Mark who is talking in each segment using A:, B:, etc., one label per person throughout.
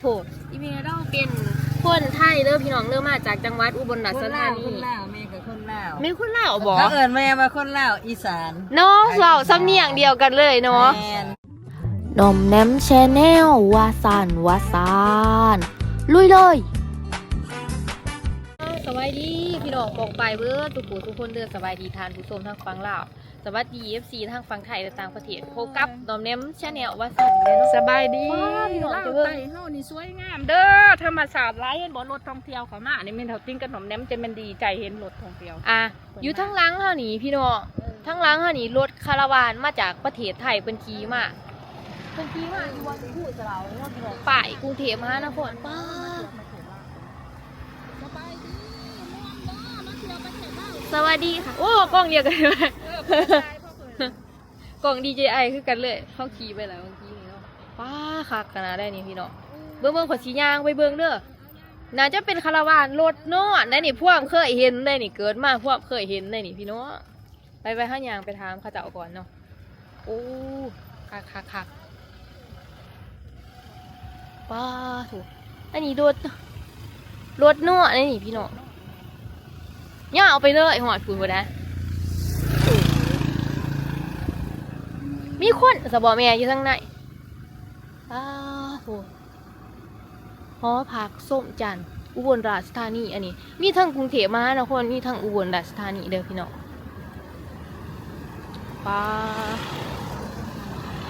A: โถอีเมลเราเป็นคนไทยเด้อพี่น้องเริ่มมาจากจังหวัดอุบลราช
B: คน
A: ธา
B: ลาว
A: นี
B: คนลาวแม่กับคนลาว
A: ไม่คนลาวบอก
B: เขาเอิ้นแม่มาคนลาวอีสาน
A: เนาะเราสำเนียงเดียวกันเลยเนาะ
B: แม่น
C: นมแนมแชนแนลวาซานวาซานลุยเลย
A: สวัสดี พี่น้องกองไปเบิร์ทุกผู้ทุกคนเด้อสวัสดีทานผู้ชมทางฝั่งลาว สวัสดี FC ทางฝั่งไทยและต่างประเทศพบกับนอมเนมชาแนลว่าสั่นเลยเนาะ
D: สบายดี
A: ว้าวพี่น้อง
D: เล่า
A: จะเบิ่ง
D: ไต่เฮานี่สวยงาม เด้อธรรมศาสตร์หลายเห็นบ่รถท่องเที่ยวเขามานี่แม่นเฮาติ้งกับหนมแหนมจะแม่นดีใจเห็นรถท่องเที่ยว
A: อะอยู่ทั้งหลังเฮานี่พี่น้องทั้งหลังเฮานี่รถคาราวานมาจากประเทศไทยเป็นขี่มาเป็นขี่มาอยู่วันพูดสลาวเนาะพี่น้องป่ายกรุงเทพมหานครป้า
D: สบายดีม่วนบ่มาเที่ยวประเทศลาว
A: สวัสดีค่ะ โอ้กล้องเดียวกันเลย
D: เออเปิดใจพ่อเปิด
A: กล่อง DJI คือกันเลยเข้าขี่ไปแล้วเมื่อกี้นี่เนาะป้าคักขนาดได้นี่พี่เน้องเบิ่งเบิ่งขอสียางไปเบิ่งเด้อน่าจะเป็นคาราวานรถเนาะได้นี่พวกเคยเห็นได้นี่เกิดมาพวกเคยเห็นได้นี่พี่เน้องไปไปห้ายางไปถามเขาเจ้าก่อนเนาะโอ้คักคักคักป้าถูกอันนี้รถรถเนาะได้นี่พี่เน้องย่าเอาไปเลยหอดคุณบ่ได้ มีคนสบอแม่อยู่ข้างในอ้าวโหหอพักส้มจันอุบลราชธานีอันนี้ มีทั้งกรุงเทพมหานครมีทั้งอุบลราชธานีเด้อพี่น้องป้า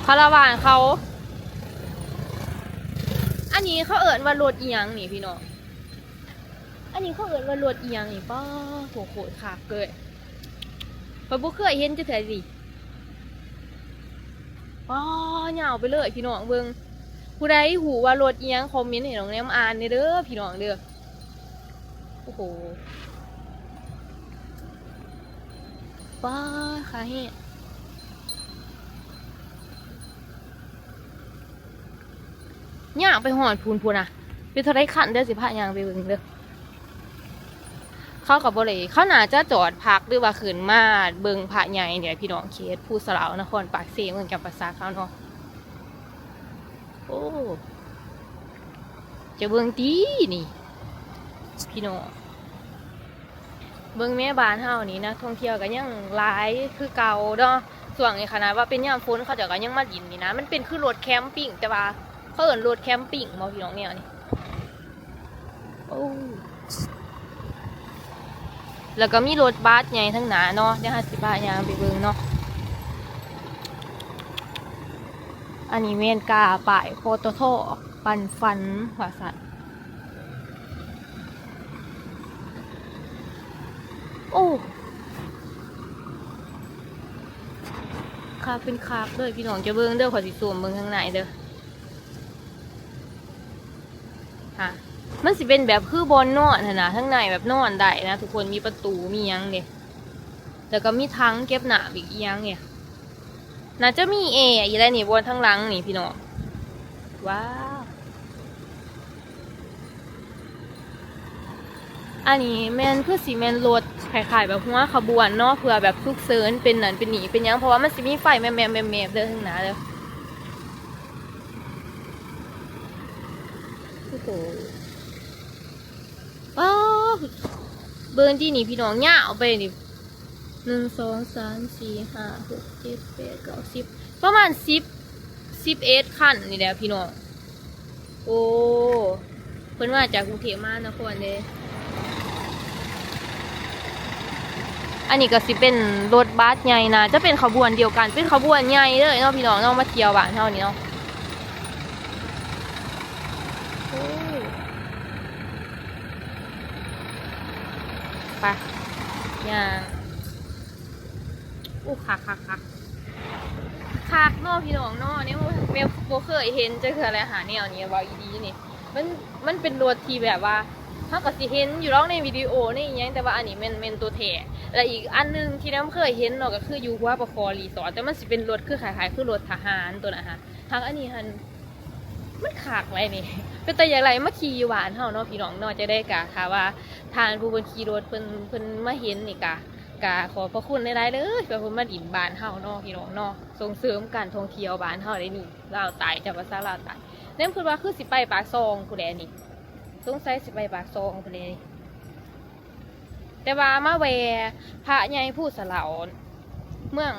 A: คาราวานเขา อันนี้เขาเอิญว่ารถอียงนี่พี่น้องอันนี้เขาเอิญว่ารถอียงนี่ป้าโหโหดขาเกิดไปบุเคยเห็นจะเถอะสิ ว้าเหงาไปเลยพี่น้องเบิงผู้ใดหูว่ารถเอียงคอมเมนต์ให้น้องแนมอ่านเด้อพี่น้องเด้อโอ้โหว้าขาเฮะย่างไปหอดพูนพูนอะเป็นเท่าไรขันเด้อสิพายางไปเบิ่งเด้อ เข้ากับบริเขาน่าจะจอดพักหรือว่าขืนมาเบิงพระใหญ่เนี่ยพี่น้องเคสผู้สลาวนครปากเสียงเหมือนกับภาษาเขาเนาะโอ้จะเบิงตีนี่ พี่น้องเบิงแม่บ้านเฮานี่นะท่องเที่ยวกันยังหลายคือเก่าเนาะส่วนในขนาดว่าเป็นยามฝนเขาจะก็ยังมาดินนี่นะมันเป็นคือรถแคมปิ้งแต่ว่าเขาเอิ้นรถแคมปิ้งมอพี่น้องเนี่ยนี่โอ้ แล้วก็มีรถบัสใหญ่ทั้งหนาเนาะเดี๋ยวหาสิบาทยางไปเบิ่งเนาะอันนี้เมนกาป่ายโปโตโตปันฟันหัวสัตว์โอ้คาบเป็นคาบเลยพี่น้องจะเบิ้งเด้อขอสิซูมเบิ้งข้างในเด้อฮะ มันสิเป็นแบบคือบอลนอนนนะข้งในแบบนอนได้นะทุกคนมีประตูมียังเนี่ยแล้วก็มีทังเก็บหนาอีกยังเนี่ยน่าจะมีเออีไรนี่บนทั้งหลังนี่พี่น้องว้าวอันนี้แมนคือสีแมนรถขายๆแบบหัวขบวนเนาะเพื่อแบบทุกเซินเป็นหนันเป็นหนีเป็นยังเพราะว่ามันสิมีไฟแมมแมมแมมแมมเดินข้างหน้าเลยโอ้โห เบิร์นที่นี่พี่น้องย่าเอาไปนี่หนึ่งสองสามสี่ห้าหกเจ็ดแปดเก้าสิบประมาณสิบสิบเอ็ดขั้นนี่แหละพี่น้อง โอ้เพิ่นมาจากกรุงเทพมานครเลยอันนี้ก็สิเป็นรถบัสใหญ่นะจะเป็นขบวนเดียวกันเป็นขบวนใหญ่เลยเนาะพี่น้องเนาะมาเที่ยวบ้านเท่านี้เนาะโอ้ ไปย่างอู้คักคักคักคักนอพี่น้องนอเนี่ยเมลโบเคยเห็นจะคืออะไรหาแนวนี้ว่าอีดีนี่ มันมันเป็นรถที่แบบว่าถ้าก็สิเห็นอยู่ร้องในวิดีโอนี่อหยังแต่ว่าอันนี้มันเป็นตัวแถและอีกอันหนึงที่น้ำเคยเห็นเนาะก็คืออยู่ว่าประคอรีสอร์ทแต่มันสิเป็นรถคือขายๆคือรถทหารตัวนะฮะทางอันนี้ฮันมันขากไรนี่เป็นแต่อย่างไรเมาขี่อยู่หวานเฮาเนาะพี่น้องเนาะจะได้กะค่ะว่า ทานผู้บนขี่รถเพิ่นเพิ่นมาเห็นนี่กะกาขอพระคุณได้ๆเลยเพื่อคุณมาดินบ้านเฮาเนาะพี่น้องเนาะส่งเสริมการท่องเที่ยวบ้านเฮาได้นี่ลาวตายจากภาษาลาวตายเน้มคือว่าคือสิไปปากซองผู้ใดนี่สงสัยสิไปปากซองผู้ใดนี่แต่ว่ามาแวพระใหญ่ผู้สลาวเมือง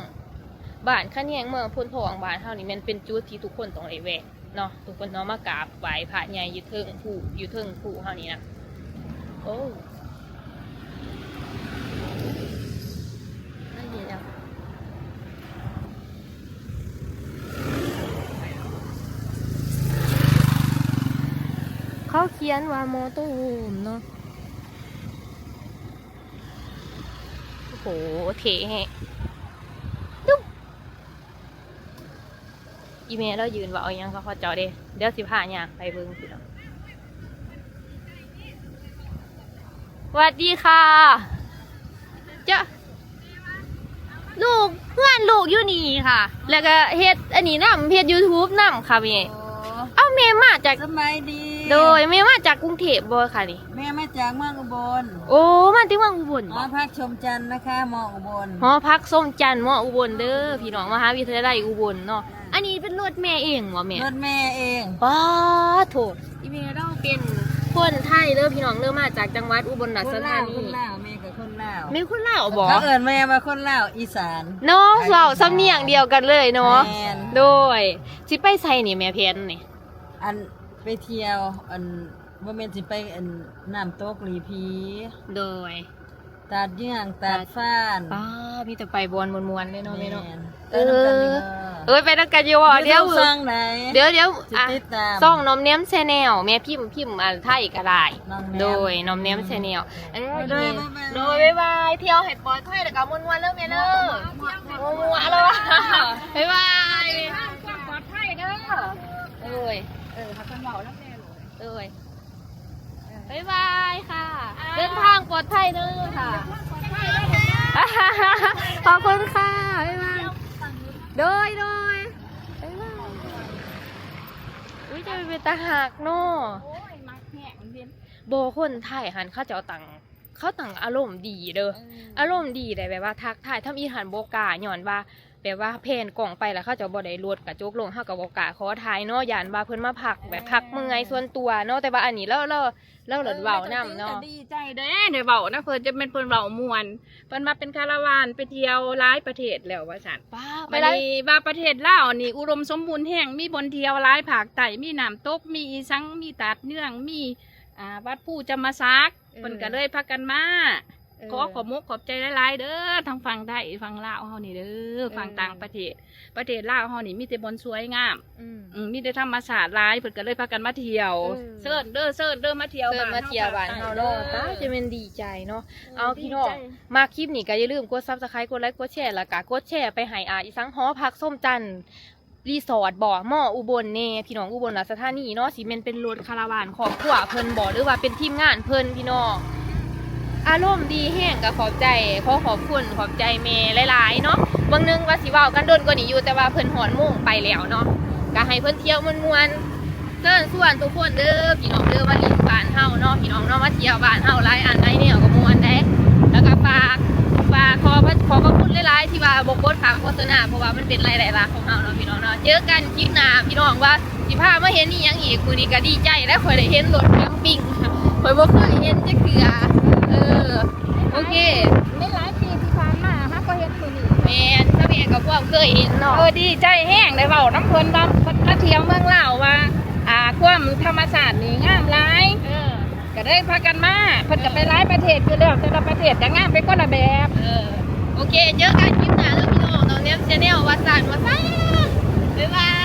A: บ้านคะเนียงเมืองพุนทองบ้านเฮานี่มันเป็นจุดที่ทุกคนต้องได้แวะเนาะทุกคนเนาะมากราบไหว้พระใหญ่ยู่เทิงผู้อยู่เทิงผู้เฮานี่นะ โอ้นั่นดีจังเขาเขียนว่าโมโตโฮมเนาะโอ้โหเทแฮะดุ๊บอีเมลเรายืนว่าเอายังเขาเขาจอเด้เดี๋ยวสิพาเนี่ยไปเบิ่งสิเนาะ วัสดีค่ะจ้ะลูกเพื่อนลูกอยู่นี่ค่ะ แล้วก็เฮ็ดอันนี้นำเฮ็ด YouTube นำค่ะเมย์
B: โอ้
A: เอ้าเมย์มาจาก
B: สบายดี
A: โดยเมย์มาจากกรุงเทพบ่ค่ะนี่
B: แม่มาจากเมืองอุบล
A: โอ้มาที่เมืองอุบล
B: มา
A: บ่
B: พักชมจันทร์นะคะมออุบล
A: หอพักส้มจันทร์มออุบลเด้อพี่น้องมหาวิทยาลัยอุบลเนาะอันนี้เป็นรถแม่เองบ่แม่
B: รถแม่เอง
A: ป้าโถอีเมเราเป็น คนไทยเด้อพี่น้องเด้อมาจากจังหวัดอุบลราช
B: คน
A: ธา
B: ลาว
A: นี
B: คนลาวแม่กับคนลาว
A: แม่คนลาวบ่
B: เขาเอิ้นแม่มาคนลาวอีสาน
A: เนาะเว้าสำเนียงเดียวกันเลยเนาะ
B: แม่น
A: โดยสิไปไสนี่แม่เพนนี่
B: อันไปเที่ยวอันบ่แม่นสิไปอันน้ำตกหลีผี
A: โดย
B: ตาดเยื่องตาดฟ้าน
A: ป้ามีแต่ไปบอนมวนๆเลยเนาะแม่เนาะ
B: เออน้ำกันนี่
A: เอ้ยไปนักกันอยู่บ่เดี๋ยว
B: ฟังไหน
A: เดี๋ยวเดี๋ยว
B: สิ
A: อะ
B: ติดตาม
A: ซ่องน้อมเนี้ยมแชนแนลแม่พิมพ์พิมพ์อ่านไทยก็ได้
B: น้องแนม
A: โดยน้อมเนี้ยมแชนแนลเอ้ย
B: โดย
A: โดยบ๊ายบายเที่ยวให้ปลอดภัยแล้วก็ม่วนๆเด้อแม่เด้อม่วนๆแล้วว่ะบ๊ายบาย
D: ความปลอดภัยเด้อ
A: เอ้ย
D: เออเขาเป็นเบาแล้วแม่เลย
A: เอ้ย บ๊ายบายค่ะ เดินทางปลอดภัยเด้อค่ะ ขอบคุณค่ะ บ๊ายบาย โดยโดยบ๊ายบายอุ้ยจะเป็นตาหักเนาะ
D: โอ้ยมักแห้งเวียน
A: โบคนไทยหันเขาจะเอาตังเขาตังอารมณ์ดีเด้อ อารมณ์ดีได้แบบว่าทักทายทำอีหันโบกล้าย้อนว่า แบบว่าเพนกล่องไปแล้วเขาจะบ่ได้รวดกระจกลงเฮากับโบกล้าขอทายเนาะยานว่าเพิ่นมาพักแบบพักเมื่อยส่วนตัวเนาะแต่ว่าอันนี้เราเราเราหลดเว้านํเนาะ
D: ดีใจเด้อเดี๋ยวเบานะเพิ่นจะเป็นเพิ่นเบามวนเพิ่นมาเป็นคาราวานไปเที่ยวหลายประเทศแล้วว่าซั่น
A: ป้าไป
D: บัด
A: ได้
D: นี้ว่าประเทศลาวนี่อุดมสมบูรณ์แห่งมีบนเที่ยวหลายภาคใต้มีน้ำตกมีอีสังมีตาดเนื่องมีอ่าวัดผู้จำมาซักเพิ่นก็เลยพากันมา ขอขอบมกขอบใจหลายๆเด้อทางฝั่งไทยฝั่งลาวเฮานี่เด้อฝั่งต่างประเทศ ประเทศลาวเฮานี่มีแต่บอนสวยงาม
A: อืม
D: อืมมีแต่ธรรมศาสตร์หลายเพิ่นก็เลยพากันมาเที่ยว
A: เออ
D: เซิร์นเด้อเซิร์นเด้อมาเที่ยว
A: เพิ่นมาเที่ยวบ้านเฮาเนาะตาจะเป็นดีใจเนาะเอาพี่น้อง
D: ดีใจ
A: มาคลิปนี้ก็อย่าลืมกด Subscribe กดไลค์กดแชร์แล้วก็กดแชร์ไปให้อาอีสังหอพักส้มจันทร์รีสอร์ทบ่อหม้ออุบลเน่พี่น้องอุบลราชธานีเนาะสิแม่นเป็นรถคาราวานของขัวเพิ่นบ่หรือว่าเป็นทีมงานเพิ่นพี่น้อง อารมณ์ดีแห้งก็ขอบใจขอขอบคุณขอบใจเมย์หลายๆเนาะบางนึงว่าสิว้ากันโดนกว่านี้อยู่แต่ว่าเพิ่นหอนมุ่งไปแล้วเนาะก็ให้เพิ่นเที่ยวมวนๆเชิญส่วนทุกคนเด้อพี่น้องเด้อมาลินบ้านเฮาเนาะพี่น้องเนาะมาเที่ยวบ้านเฮาหลายอันหลายแนวก็มวนเด้แล้วก็ฝากฝากขอพระขอพระคุณหลายๆที่ว่าบกบดฝากโฆษณาเพราะว่ามันเป็นรายได้หลักของเราเนาะพี่น้องเนาะเจอกันคลิปหน้าพี่น้องว่าสิพามาเห็นนี่ยังอีกกูนี่ก็ดีใจและคอยได้เห็นรถแคมปิ้งคอยบ่เคยเห็นจักเทื่อ เออ โอเค
D: ไม่หลายปีที่ผ่านมาฮะก็เห็นมือนี่
A: แม่นถ้าแม่ก็ความเคยเห็นเนาะ
D: เออดีใจแห้งได้เว้าน้ำเพิ่นว่าเพิ่นมาเที่ยวเมืองลาวว่า อ่าความธรรมศาสตร์นี่งามหลาย
A: เออ
D: ก็ได้พากันมาเพิ่นก็ไปหลายประเทศอยู่แล้วแต่ละประเทศจะงามไปคนละแบบ
A: เออโอเคเจอกันคลิปหน้าแล้วพี่น้องตอนนี้ชาแนลวัดสันวัดสันบ๊ายบาย